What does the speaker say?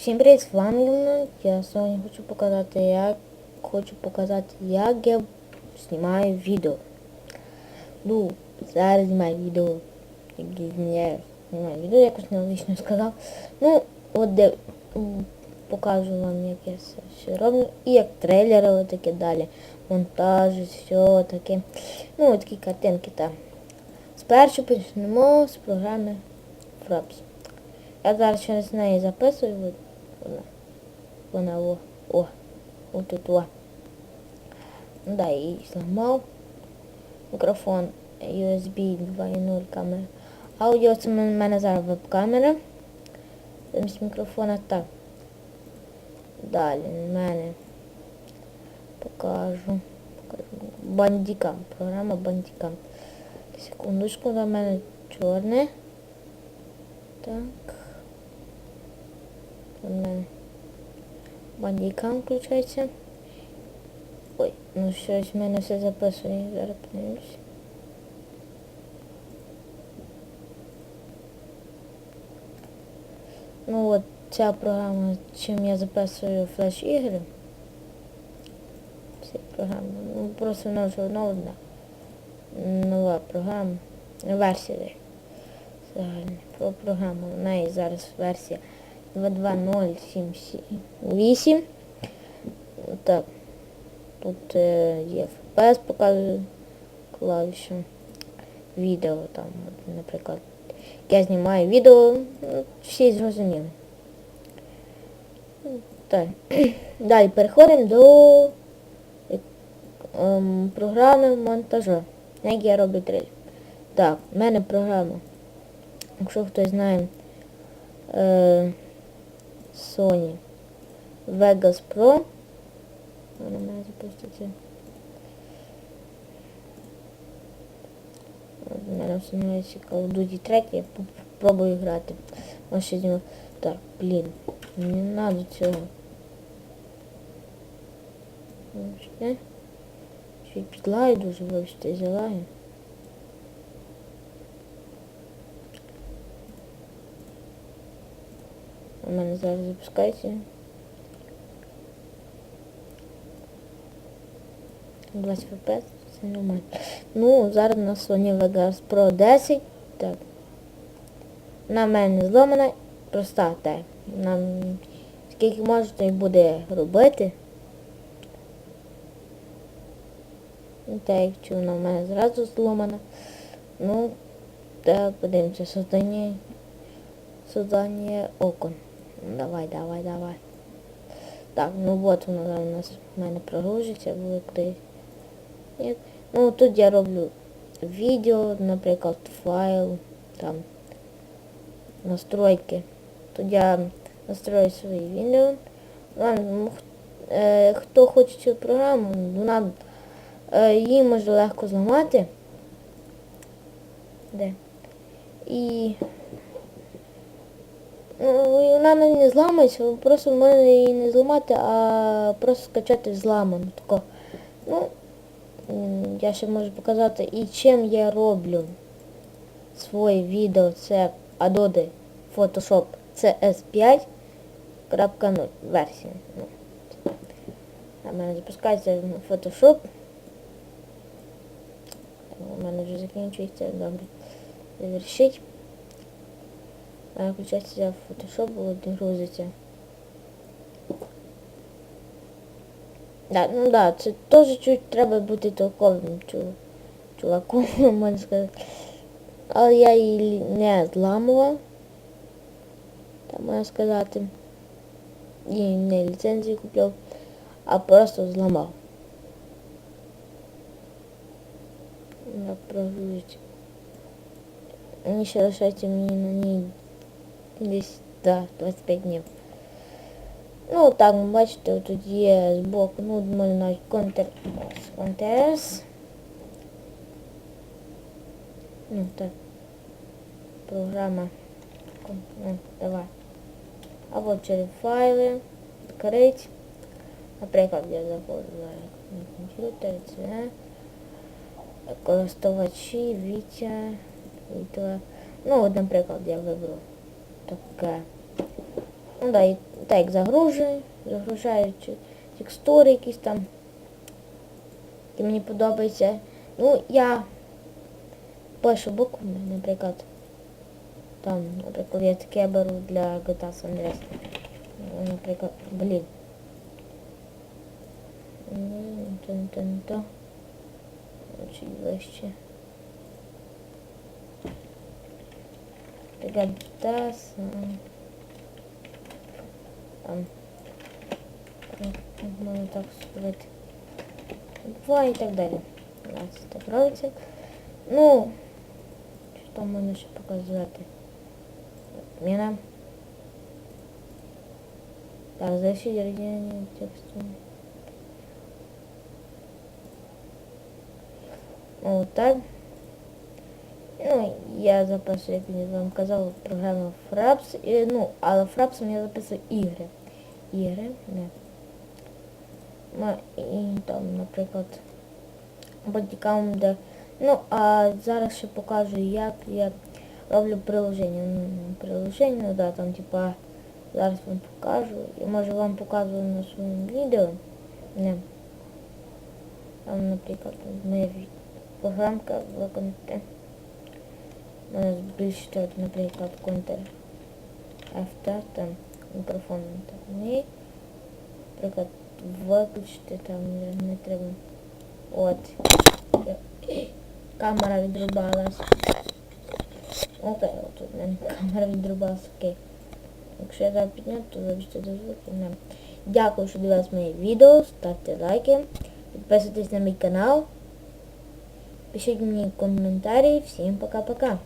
Всім привіт, з вами Ліна. Я сьогодні хочу показати, як хочу показати, як я знімаю відео. Ну, зараз знімаю відео. Як я знімаю відео, якось нелогічно сказав. Ну, от де покажу вам, як я це все роблю. І як трейлери таке далі. Монтаж, все таке. Ну, от такі картинки там. Спершу почнемо з програми Fraps. Я зараз через неї записую. Вона. Вона о. О. Ось тут о. Ну да, і зламав. Мікрофон USB 2.0 камера. Аудіо це в мене зараз веб-камера. Замість мікрофона так. Далі в мене покажу. покажу. Бандікам. Програма Бандікам. Секундочку, до мене чорне. Так. Мене включається. Ой, ну щось в мене все записує. Зараз подивлюсь. Ну от ця програма, чим я записую флеш-ігри. Ця програма. Ну просто вона вже оновлена. Нова програма. Версія. Загальна. Про програму. У неї зараз версія 2.2.0.7.8. Так. Тут е, є FPS, показує клавішу. Відео там, наприклад. Я знімаю відео, ну, всі зрозуміли. Так. Далі переходимо до е, ем, програми монтажу. Як я роблю трейлер. Так, в мене програма. Якщо хтось знає е, Sony Vegas Pro. Вона має запустити. Мене встановлюється Call of Duty 3, я попробую грати. Ось ще. Так, блін, не надо цього. Вибачте. Ще й підлаги дуже, вибачте, залаги. У мене зараз запускається. 20 FPS, це нормально. Ну, зараз на Sony Vegas Pro 10. Так. На мене зломана, проста так. Нам скільки може, то й буде робити. І Так, якщо вона в мене зразу зломана. Ну, так, подивимося, создання, создання окон. Давай, давай, давай. Так, ну от воно у нас в мене прогружиться, Ні. Ну тут я роблю відео, наприклад, файл, там настройки. Тут я настрою свої відео. Ладно, е, хто хоче цю програму, вона е, її може легко зламати. Де? І Ну, вона не зламається, просто можна її не зламати, а просто скачати зламану. Тако. Ну, я ще можу показати і чим я роблю своє відео. Це Adobe Photoshop CS5.0 версія. Ну. У мене запускається Photoshop. У мене вже закінчується, добре. Завершить. Включається от грузиться. Да, ну да, це теж чуть треба бути толковим чу, чуваком, можна сказати. Але я її не зламував. Так можна сказати. І не ліцензію купляв, а просто зламав. Як прогрузить. Мені ще лишається мені на ній десь, да, 25 днів. Ну так, бачите, тут є збоку, ну, можна контр... контерс. Ну так. Програма. Ну, давай. Або через файли. Відкрить. Наприклад, я заходжу на комп'ютер, це користувачі, Вітя, Вітя. Ну, от, наприклад, я виберу таке. Ну да, і так загружую, загружаю текстури якісь там, які мені подобаються. Ну, я пишу буквами, наприклад. Там, наприклад, я таке беру для GTA San Andreas. Наприклад, блін. Ні, то не то, не то. Чуть ближче. Наприклад, GTA San... Там. Як Можна так зробити. Два і так далі. У нас так робиться. Ну, що там можна ще показати? Міна. Так, защитить регионе тексту. Ну, так. Ну, я записую, як я вам казав, програму Fraps. І, ну, але Frapsом я записую ігри. Ігри, не. Ну, і там, наприклад, бодікам, де. Ну, а зараз ще покажу, як я роблю приложення. Ну, приложення, ну да, там типа зараз вам покажу. Я може вам показую на своєму відео. Не. Там, наприклад, моя програмка виконати. Збільшити, наприклад, контр F5, там мікрофон так не. Наприклад, виключити там не треба. От. Камера відрубалась. Окей, от тут мене камера відрубалась, окей. Якщо я зараз підняв, то вибачте до звуку. Не. Дякую, що дивились моє відео. Ставте лайки. Підписуйтесь на мій канал. Пишіть мені коментарі. Всім пока-пока.